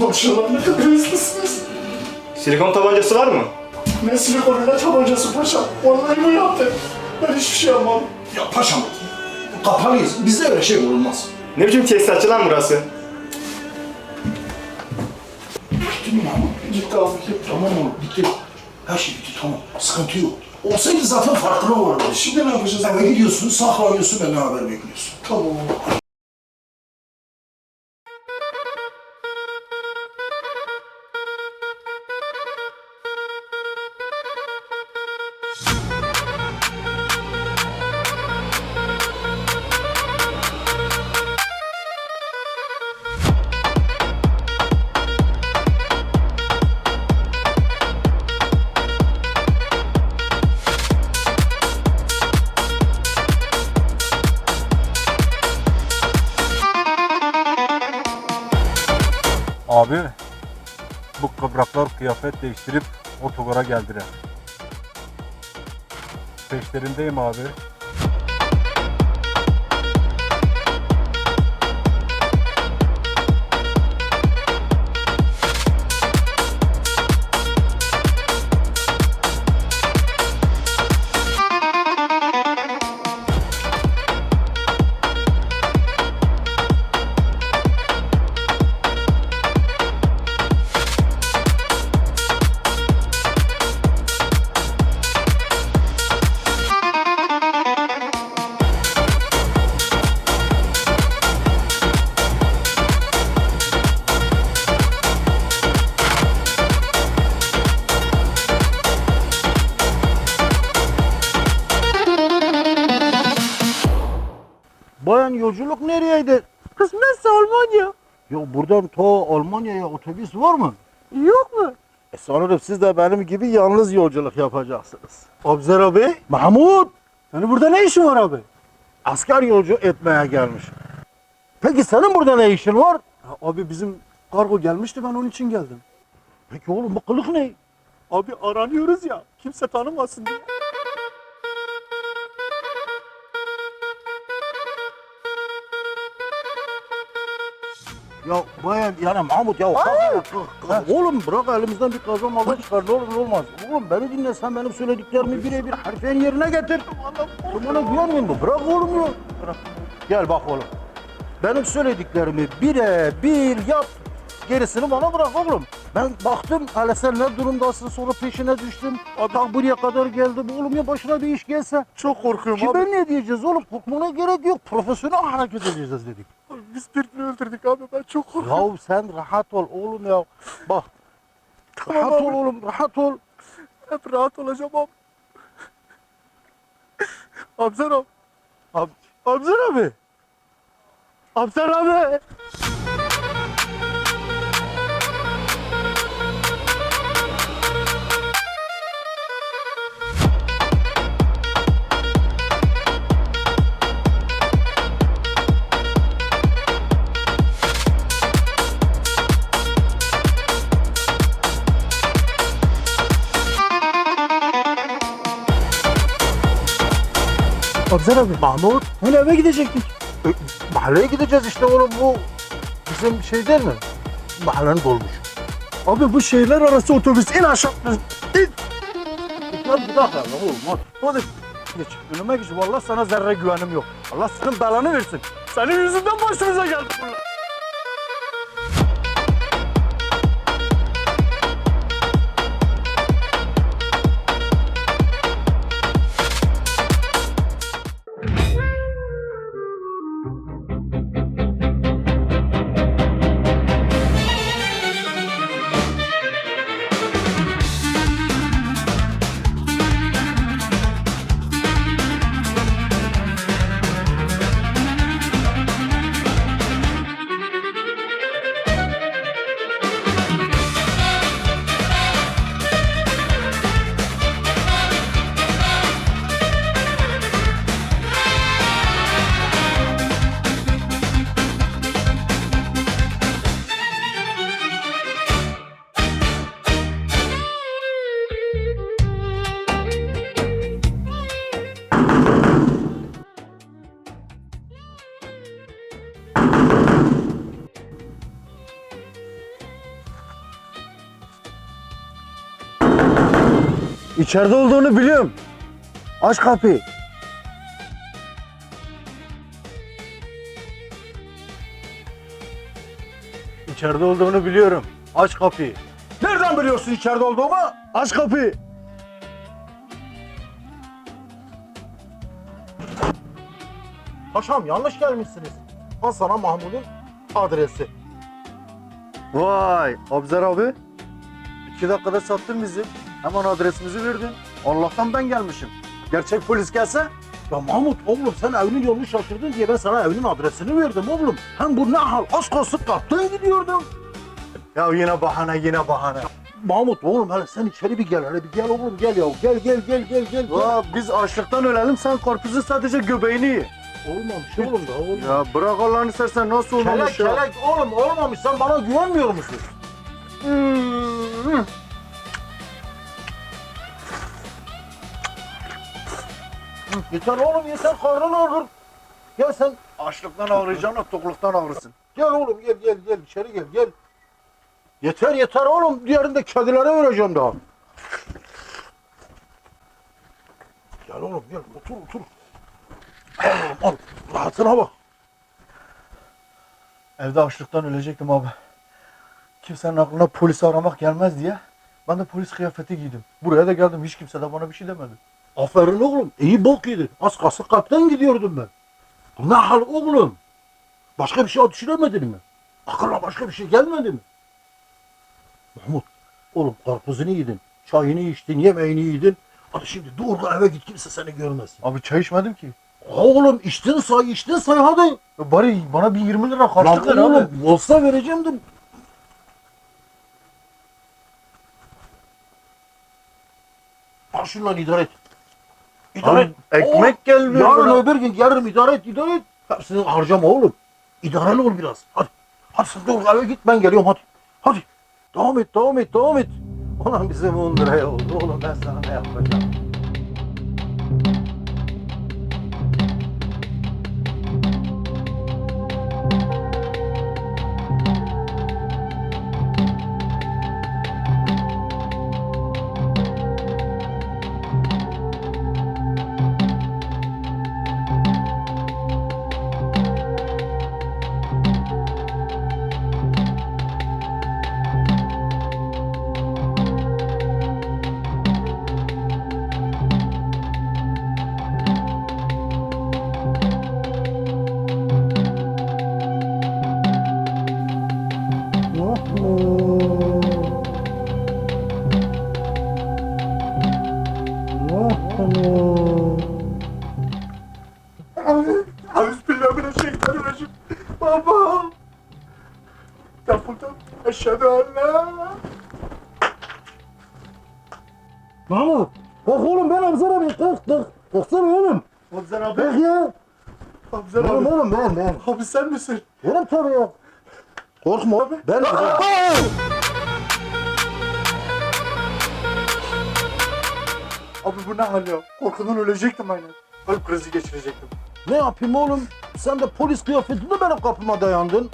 Maşallah ne kadar hızlısınız. Silikon tabancası var mı? Ne silikonu ne tabancası paşam. Vallahi bu yaptı. Ben hiçbir şey yapmam. Ya paşam kapalıyız. Bizde öyle şey olmaz. Ne biçim tesisatçı lan burası? Bitti mi Mahmut? Gitti abi gitti. Tamam oğlum bitti. Her şey bitti tamam. Sıkıntı yok. Olsaydı zaten farkına vardı. Şimdi ne yapacağız Eve gidiyorsun, saklanıyorsun, benden haber bekliyorsun. Tamam kıyafet değiştirip otogara geldiler. Peşlerindeyim abi. Yolculuk nereyeydi? Kısmetse Almanya. Ya buradan ta Almanya'ya otobüs var mı? Yok mu? E sanırım siz de benim gibi yalnız yolculuk yapacaksınız. Abzer abi. Mahmut! Senin burada ne işin var abi? Asker yolcu etmeye gelmiş. Peki senin burada ne işin var? Ya abi bizim kargo gelmişti ben onun için geldim. Peki oğlum bu kılık ne? Abi aranıyoruz ya kimse tanımasın diye. Ya bayan yani Mahmut ya kalk, kalk, kalk. Oğlum bırak elimizden bir kaza malda çıkar ne olur ne olmaz. Oğlum beni dinle sen benim söylediklerimi birebir harfen yerine getir. Oğlum bana güvenmiyor musun? Bırak oğlum ya. Bırak. Gel bak oğlum. Benim söylediklerimi birebir yap. Gerisini bana bırak oğlum. Ben baktım hele sen ne durumdasın sonra peşine düştüm. Adam buraya kadar geldi. Oğlum ya başına bir iş gelse. Çok korkuyorum Kime abi. ne diyeceğiz oğlum? Korkmana gerek yok. Profesyonel hareket edeceğiz dedik. Biz birini öldürdük abi ben çok korkuyorum. Ya sen rahat ol oğlum ya. Bak. Tamam rahat abi. ol oğlum, rahat ol. Hep rahat olacağım abi. Abzer abi. Ab Abzer abi. Abzer abi. Abzer abi. Mahmut, Hani eve gidecektik. e, mahalleye gideceğiz işte oğlum bu bizim şey değil mi? Mahallenin dolmuş. Abi bu şehirler arası otobüs in aşağı. İn. Gel bir dakika lan oğlum hadi. Hadi. Geç. Önüme geç. Vallahi sana zerre güvenim yok. Allah senin belanı versin. Senin yüzünden başımıza geldi bunlar. İçeride olduğunu biliyorum. Aç kapıyı. İçeride olduğunu biliyorum. Aç kapıyı. Nereden biliyorsun içeride olduğumu? Aç kapıyı. Paşam yanlış gelmişsiniz. Al sana Mahmud'un adresi. Vay Abzer abi. İki dakikada sattın bizi. Hemen adresimizi verdin. Allah'tan ben gelmişim. Gerçek polis gelse ya Mahmut oğlum sen evinin yolunu şaşırdın diye ben sana evinin adresini verdim oğlum. Hem bu ne hal? Az kalsın kaptan gidiyordum. Ya yine bahane yine bahane. Mahmut oğlum hele sen içeri bir gel hele bir gel oğlum gel ya gel gel gel gel gel. Ya biz açlıktan ölelim sen karpuzu sadece göbeğini ye. Olmamış oğlum da oğlum. Ya bırak Allah'ını istersen nasıl olmamış Kelek ya? kelek oğlum olmamış sen bana güvenmiyor musun? Hmm. Yeter oğlum yeter karnın ağrır. Gel sen Açlıktan ağrıyacağına tokluktan ağrısın. gel oğlum gel gel gel içeri gel gel. Yeter yeter oğlum diğerini de kedilere vereceğim daha. Gel oğlum gel otur otur. Al oğlum al rahatına bak. Evde açlıktan ölecektim abi. Kimsenin aklına polisi aramak gelmez diye ben de polis kıyafeti giydim. Buraya da geldim hiç kimse de bana bir şey demedi. Aferin oğlum iyi bok yedin. Az kalsın kalpten gidiyordum ben. Bu ne hal oğlum? Başka bir şey düşünemedin mi? Akılla başka bir şey gelmedi mi? Mahmut oğlum karpuzunu yedin. Çayını içtin, yemeğini yedin. Hadi şimdi doğru eve git kimse seni görmesin. Abi çay içmedim ki. Oğlum içtin say içtin say hadi. Ya Bari bana bir 20 lira karşılık ver abi. oğlum olsa vereceğim de. Al şundan idare et. İdare et. ekmek gelmiyor Yarın bana. öbür gün yarın idare et idare et. Hepsini harcama oğlum. İdareli ol biraz. Hadi. Hadi sen dur eve git ben geliyorum hadi. Hadi. Devam et devam et devam et. Ulan bizim 10 liraya oldu oğlum ben sana ne yapacağım. Abi sen misin? Benim tabii ya. Korkma abi. Ben. Abi bu ne hal ya? Korkudan ölecektim aynen. Kalp krizi geçirecektim. Ne yapayım oğlum? Sen de polis kıyafetinde benim kapıma dayandın.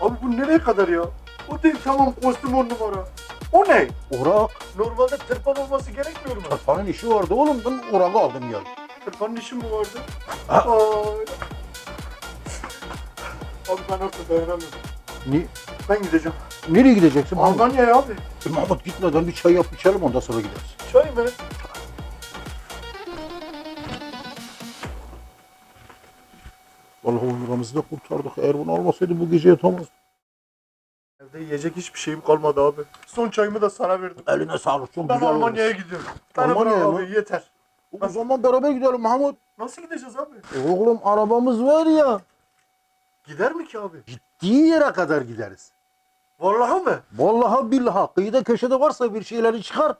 Abi bu nereye kadar ya? O değil tamam kostüm on numara. O ne? Orak. Normalde tırpan olması gerekmiyor mu? Tırpanın işi vardı oğlum. Ben orakı aldım gel. Tırpanın işi mi vardı? Ha. Ay. Abi ben artık dayanamıyorum. Ni Ben gideceğim. nereye gideceksin? Mahmut? Almanya'ya abi. E, Mahmut gitmeden bir çay yap içelim ondan sonra gideriz. Çay mı? Vallahi 10 liramızı da kurtardık. Eğer bunu almasaydı bu gece yatamaz. Evde yiyecek hiçbir şeyim kalmadı abi. Son çayımı da sana verdim. Eline sağlık. Çok Ben güzel Almanya'ya gidiyorum. Beni Almanya'ya bırak mı? abi yeter. O zaman beraber gidelim Mahmut. Nasıl gideceğiz abi? E, oğlum arabamız var ya. Gider mi ki abi? Gittiği yere kadar gideriz. Vallahi mı? Vallahi billahi kıyıda köşede varsa bir şeyleri çıkar.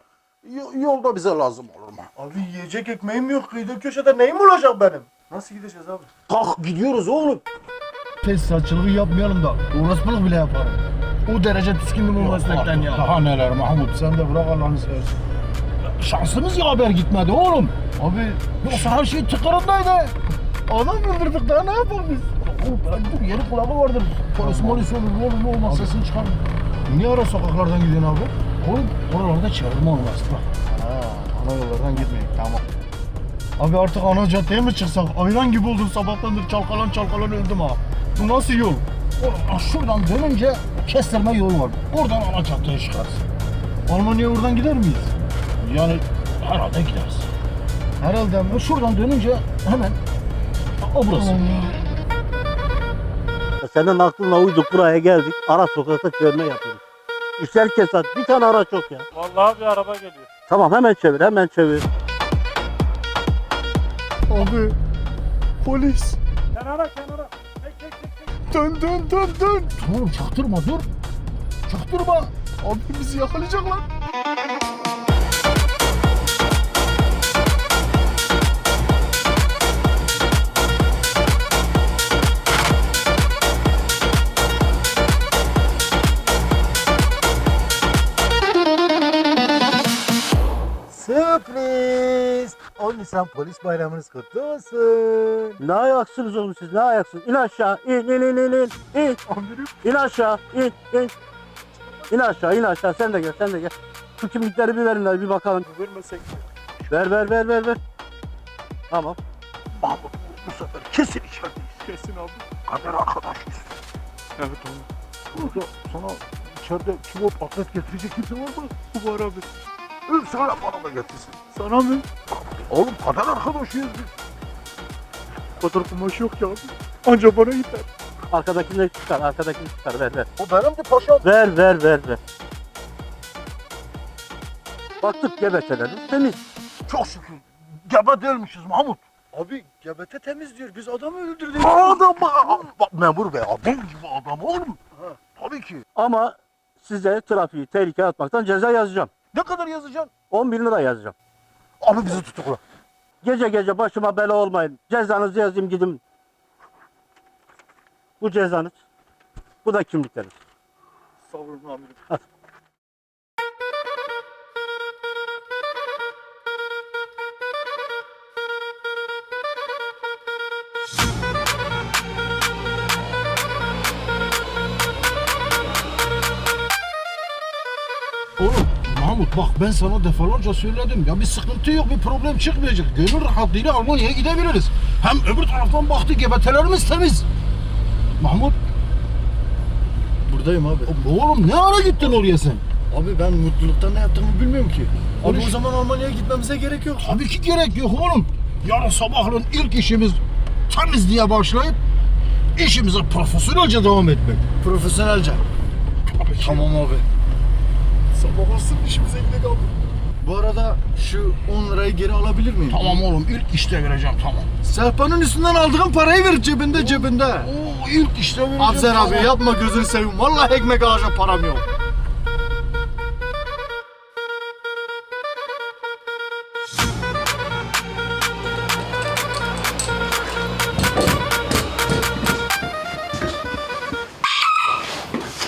y- Yolda bize lazım olur mu? Abi yiyecek ekmeğim yok. Kıyıda köşede neyim olacak benim? Nasıl gideceğiz abi? Kalk gidiyoruz oğlum. Tesisatçılığı yapmayalım da uğraşmalık bile yaparım. O derece tiskindim o meslekten ya. Daha neler Mahmut sen de bırak Allah'ını seversen. Şansımız ya haber gitmedi oğlum. Abi Yoksa her şey tıkırındaydı. Adam öldürdük daha ne yapalım biz? Dur yeni kulağı vardır. Polis molis olur ne olur ne olmaz sesini çıkar. Niye ara sokaklardan gidiyorsun abi? Oğlum oralarda çevirme olmaz bak. Ha, Ana yollardan gitmeyin tamam. Abi artık ana caddeye mi çıksak? Ayran gibi oldum sabahtandır çalkalan çalkalan öldüm ha. Bu nasıl yol? Oğlum şuradan dönünce kestirme yolu var. Oradan ana caddeye çıkarsın. Almanya'ya oradan gider miyiz? Yani herhalde gideriz. Herhalde ama. Şuradan dönünce hemen o burası. Senin aklına uyduk buraya geldik. Ara sokakta çevirme yapıyoruz. İşler kesat. Bir tane araç yok ya. Vallahi bir araba geliyor. Tamam hemen çevir hemen çevir. Abi. Polis. Kenara kenara. Çek çek çek. çek. Dön dön dön dön. Tamam çaktırma dur. Çaktırma. Abi bizi yakalayacaklar. 10 Nisan polis bayramınız kutlu olsun. Ne ayaksınız oğlum siz ne ayaksınız? İn aşağı in in in in in. in. İn aşağı in in. İn aşağı in aşağı sen de gel sen de gel. Şu kimlikleri bir verin de bir bakalım. Vermesek. Ver ver ver ver ver. Tamam. Mahmut bu sefer kesin içerideyiz. Kesin abi. Kader arkadaşız. Evet abi. Burada sana içeride kilo atlet getirecek kimse var mı? Bu var abi. Öl sana bana da getirsin. Sana mı? Oğlum kader arkadaşıyız biz. Kadar kumaş yok ya abi. Anca bana yeter. Arkadakini çıkar arkadakini çıkar ver ver. O benimdi paşam. Ver ver ver ver. Baktık gebetelerimiz temiz. Çok şükür. Gebe değilmişiz Mahmut. Abi gebete temiz diyor. Biz adamı öldürdük. Adam bak memur bey adam gibi adam oğlum. Tabii ki. Ama size trafiği tehlikeye atmaktan ceza yazacağım. Ne kadar yazacaksın? 10 bin lira yazacağım. Abi bizi tutukla. Gece gece başıma bela olmayın. Cezanızı yazayım gidin. Bu cezanız. Bu da kimlikleriniz. Sağ olun amirim. Bak ben sana defalarca söyledim ya bir sıkıntı yok bir problem çıkmayacak. Gönül rahatlığıyla Almanya'ya gidebiliriz. Hem öbür taraftan baktı gebetelerimiz temiz. Mahmut Buradayım abi. oğlum ne ara gittin oraya sen? Abi ben mutluluktan ne yaptığımı bilmiyorum ki. Abi Konuş. o zaman Almanya'ya gitmemize gerek yok. Tabii ki gerek yok oğlum. Yarın sabahleyin ilk işimiz temizliğe başlayıp işimize profesyonelce devam etmek. Profesyonelce. Tabii ki. Tamam abi. Sabah olsun işimize gidelim abi. Bu arada şu 10 lirayı geri alabilir miyim? Tamam oğlum ilk işte vereceğim tamam. Sehpanın üstünden aldığım parayı ver cebinde cebinde. Oo ilk işte vereceğim. Abzer abi tamam. yapma gözünü seveyim. Vallahi ekmek alacak param yok.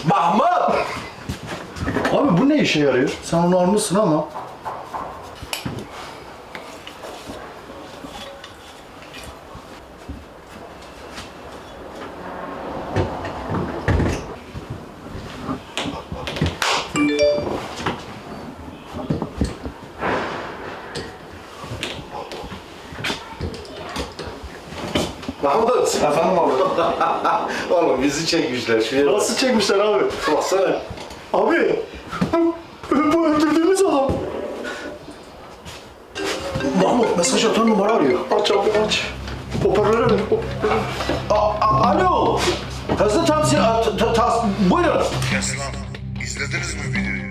Mahmut! Ne işe yarıyor? Sen onu almışsın ama. Mahmut! Efendim abi. Oğlum bizi çekmişler şuraya. bak. Nasıl çekmişler abi? Baksana. Abi. bu öldürdüğümüz adam. Mahmut mesaj atan numara arıyor. Aç abi aç. Hoparlöre ver. A- a- Alo! Hızlı taksi... a- ta- ta- buyurun. Esnaf, izlediniz mi videoyu?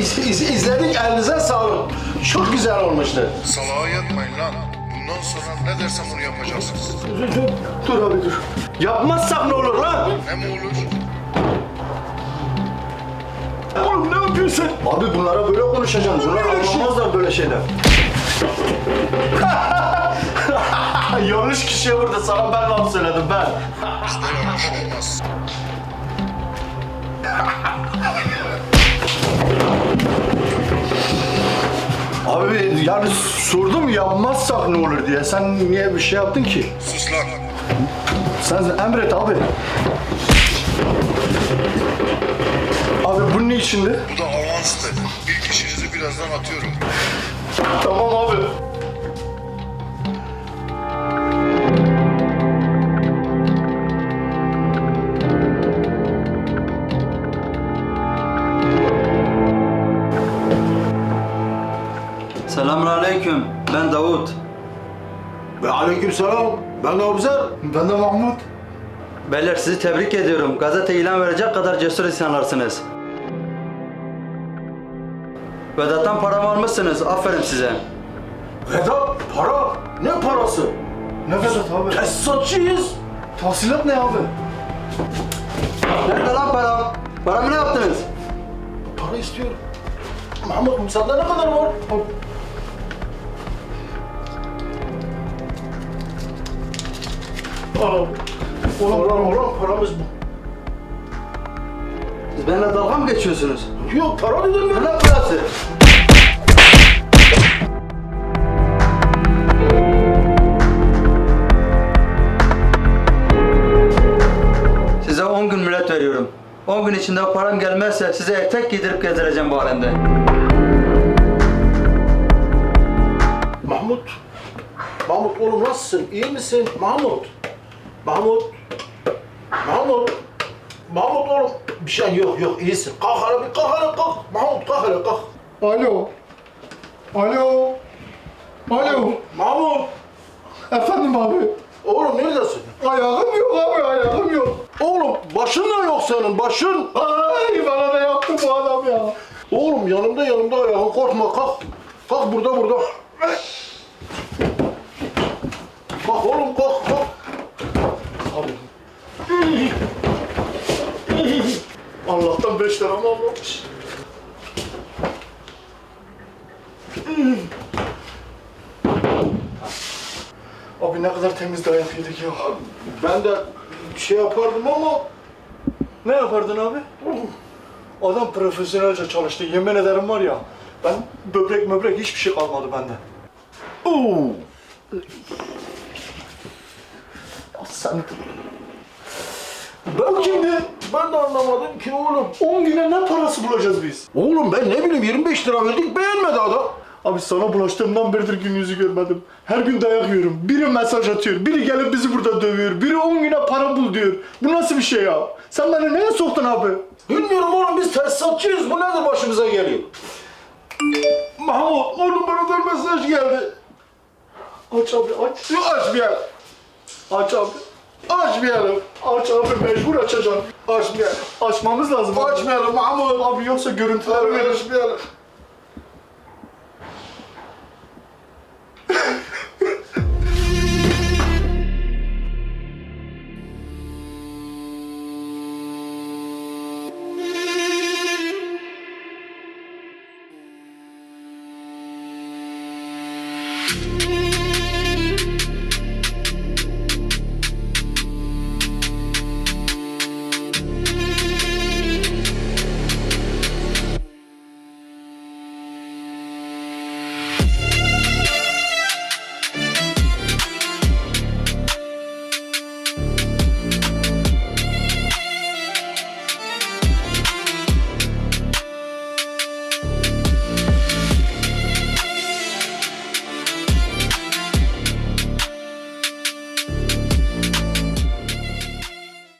İz, iz- izledik elinize sağlık. Çok güzel olmuştu. Salağa yatmayın lan. Bundan sonra ne dersem onu yapacaksınız. Dur abi dur. Yapmazsak ne olur lan? Ne mi olur? Oğlum ne yapıyorsun? Abi bunlara böyle konuşacaksın. Bunlar anlamazlar böyle şeyler. Yanlış kişiye vurdu. Sana ben laf söyledim ben. Abi yani sordum yapmazsak ne olur diye. Sen niye bir şey yaptın ki? Sus lan. Sen emret abi. Abi bunun ne içindi? Bu da avanstı. İlk işinizi birazdan atıyorum. Tamam abi. Selamünaleyküm. Ben Davut. Ve aleykümselam. Ben de Abuzer. Ben de Mahmut. Beyler sizi tebrik ediyorum. Gazete ilan verecek kadar cesur insanlarsınız. Vedat'tan paramı almışsınız. Aferin size. Vedat para. Ne parası? Ne Vedat abi? Tesisatçıyız. Tahsilat ne abi? Nerede lan param? Paramı ne yaptınız? Para istiyorum. Mahmut sende ne kadar var? Ulan ulan ulan paramız bu. Siz benimle dalga mı geçiyorsunuz? Yok para dedim ya. Ne parası? Size 10 gün mühlet veriyorum. 10 gün içinde param gelmezse size etek giydirip gezdireceğim bu alemde. Mahmut. Mahmut oğlum nasılsın? İyi misin? Mahmut. Mahmut. Mahmut. Mahmut oğlum. Bir şey yok yok iyisin. Kalk hele bir kalk hele kalk. Mahmut kalk hele kalk. Alo. Alo. Alo. Mahmut. Efendim abi. Oğlum neredesin? Ayağım yok abi ayağım yok. Oğlum başın da yok senin başın. Ay bana ne yaptı bu adam ya? Oğlum yanımda yanımda ayağın korkma kalk. Kalk burada burada. Kalk oğlum kalk kalk. Allah'tan beş liramı almamış. Abi ne kadar temiz dayak yedik ya. Ben de şey yapardım ama Ne yapardın abi? Adam profesyonelce çalıştı. Yemin ederim var ya. Ben böbrek möbrek hiçbir şey kalmadı bende. Oo. Sen... Ben kimdi? Ben de anlamadım ki oğlum. 10 güne ne parası bulacağız biz? Oğlum ben ne bileyim 25 lira verdik beğenmedi adam. Abi sana bulaştığımdan beridir gün yüzü görmedim. Her gün dayak yiyorum. Biri mesaj atıyor. Biri gelip bizi burada dövüyor. Biri 10 güne para bul diyor. Bu nasıl bir şey ya? Sen beni neye soktun abi? Bilmiyorum oğlum biz tesisatçıyız. Bu nedir başımıza geliyor? Mahmut o numaradan mesaj geldi. Aç abi aç. Yok açmayalım. Aç abi. Açmayalım. Aç abi mecbur açacağım. Açmayalım. Açmamız lazım. abi. Açmayalım Mahmut. Abi yoksa görüntüler Abi verir. açmayalım.